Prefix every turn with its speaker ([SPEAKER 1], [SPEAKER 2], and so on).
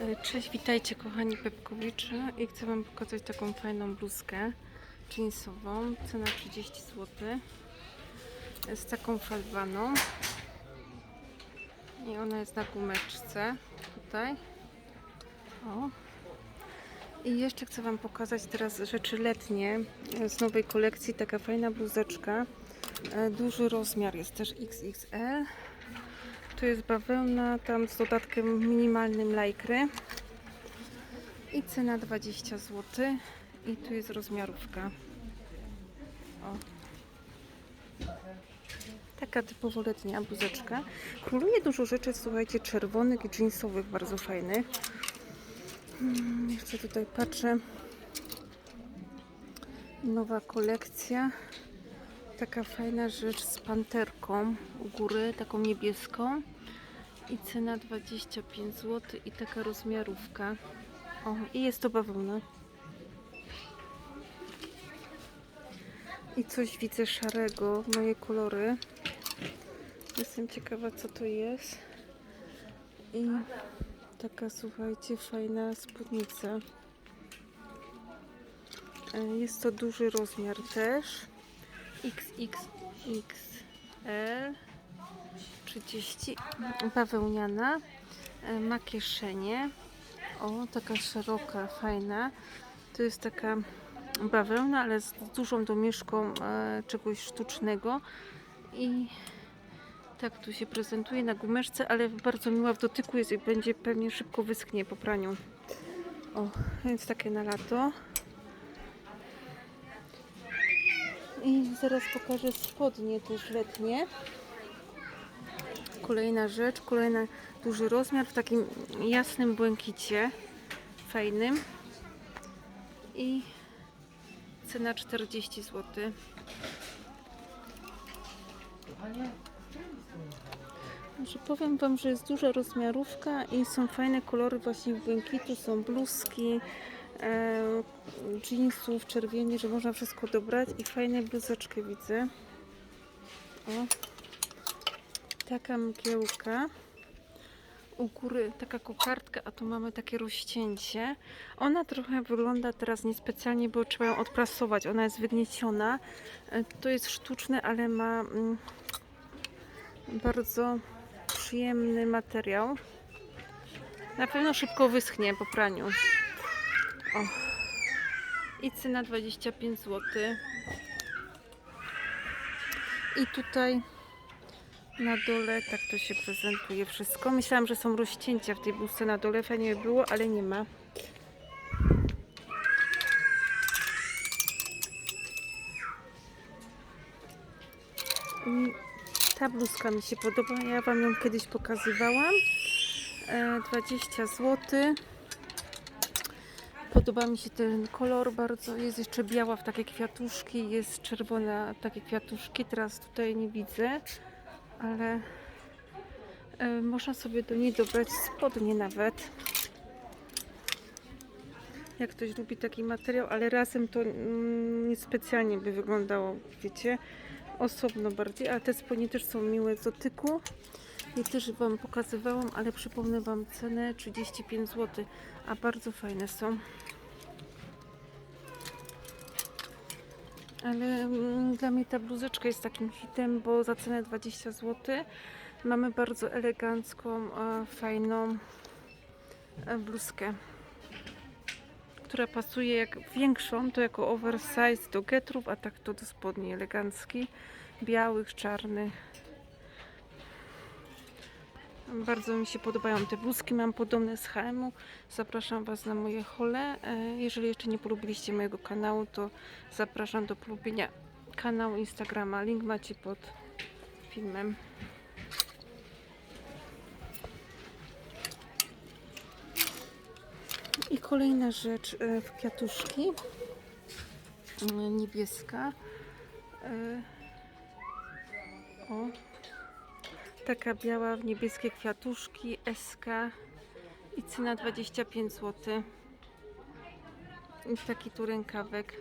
[SPEAKER 1] E, Cześć, witajcie kochani Pepkowicze. I chcę Wam pokazać taką fajną bluzkę jeansową, cena 30 zł z taką falbaną. I ona jest na gumeczce tutaj. O. i jeszcze chcę Wam pokazać teraz rzeczy letnie z nowej kolekcji, taka fajna bluzeczka. E, duży rozmiar jest też XXL tu jest bawełna, tam z dodatkiem minimalnym lajkry. I cena 20 zł. I tu jest rozmiarówka. O. Taka typowo letnia bluzeczka. Króluje dużo rzeczy, słuchajcie, czerwonych i jeansowych, bardzo fajnych. Hmm, Jeszcze tutaj patrzę. Nowa kolekcja. Taka fajna rzecz z panterką u góry, taką niebieską. I cena 25 zł i taka rozmiarówka. O, i jest to bawełna. I coś widzę szarego, moje kolory. Jestem ciekawa co to jest. I taka słuchajcie, fajna spódnica. E, Jest to duży rozmiar też. XXXL 30 bawełniana e, ma kieszenie. O taka szeroka fajna. To jest taka bawełna ale z dużą domieszką e, czegoś sztucznego. I tak tu się prezentuje na gumeczce ale bardzo miła w dotyku jest i będzie pewnie szybko wyschnie po praniu. O więc takie na lato zaraz pokażę spodnie też letnie. Kolejna rzecz, kolejny duży rozmiar w takim jasnym błękicie, fajnym. I cena 40 zł. Może powiem Wam, że jest duża rozmiarówka i są fajne kolory właśnie błękitu, są bluzki, jeansów, czerwieni, że można wszystko dobrać i fajne bluzeczkę widzę. O, taka mgiełka. U góry taka kokardka, a tu mamy takie rozcięcie. Ona trochę wygląda teraz niespecjalnie, bo trzeba ją odprasować. Ona jest wygnieciona. E, To jest sztuczne, ale ma mm, bardzo przyjemny materiał. Na pewno szybko wyschnie po praniu. O. I cena 25 zł. I tutaj na dole tak to się prezentuje wszystko. Myślałam, że są rozcięcia w tej bluzce na dole, fajnie by było, ale nie ma. Ta bluzka mi się podoba, ja Wam ją kiedyś pokazywałam. E, 20 zł. Podoba mi się ten kolor bardzo. Jest jeszcze biała w takie kwiatuszki, jest czerwona takie kwiatuszki. Teraz tutaj nie widzę, ale e, można sobie do niej dobrać spodnie nawet. Jak ktoś lubi taki materiał, ale razem to mm, niespecjalnie by wyglądało, wiecie, osobno bardziej, ale te spodnie też są miłe z dotyku. Je też Wam pokazywałam, ale przypomnę Wam cenę 35 zł, a bardzo fajne są. Ale mm, dla mnie ta bluzeczka jest takim hitem, bo za cenę 20 zł mamy bardzo elegancką, e, fajną e, bluzkę, która pasuje jak większą, to jako oversize do getrów, a tak to do spodni elegancki, białych, czarnych. Bardzo mi się podobają te bluzki, mam podobne z H&M-u. Zapraszam Was na moje hole. E, Jeżeli jeszcze nie polubiliście mojego kanału, to zapraszam do polubienia kanału Instagrama. Link macie pod filmem. I kolejna rzecz e, w kwiatuszki. E, Niebieska. O, Taka biała w niebieskie kwiatuszki SK i cena 25 zł. I taki tu rękawek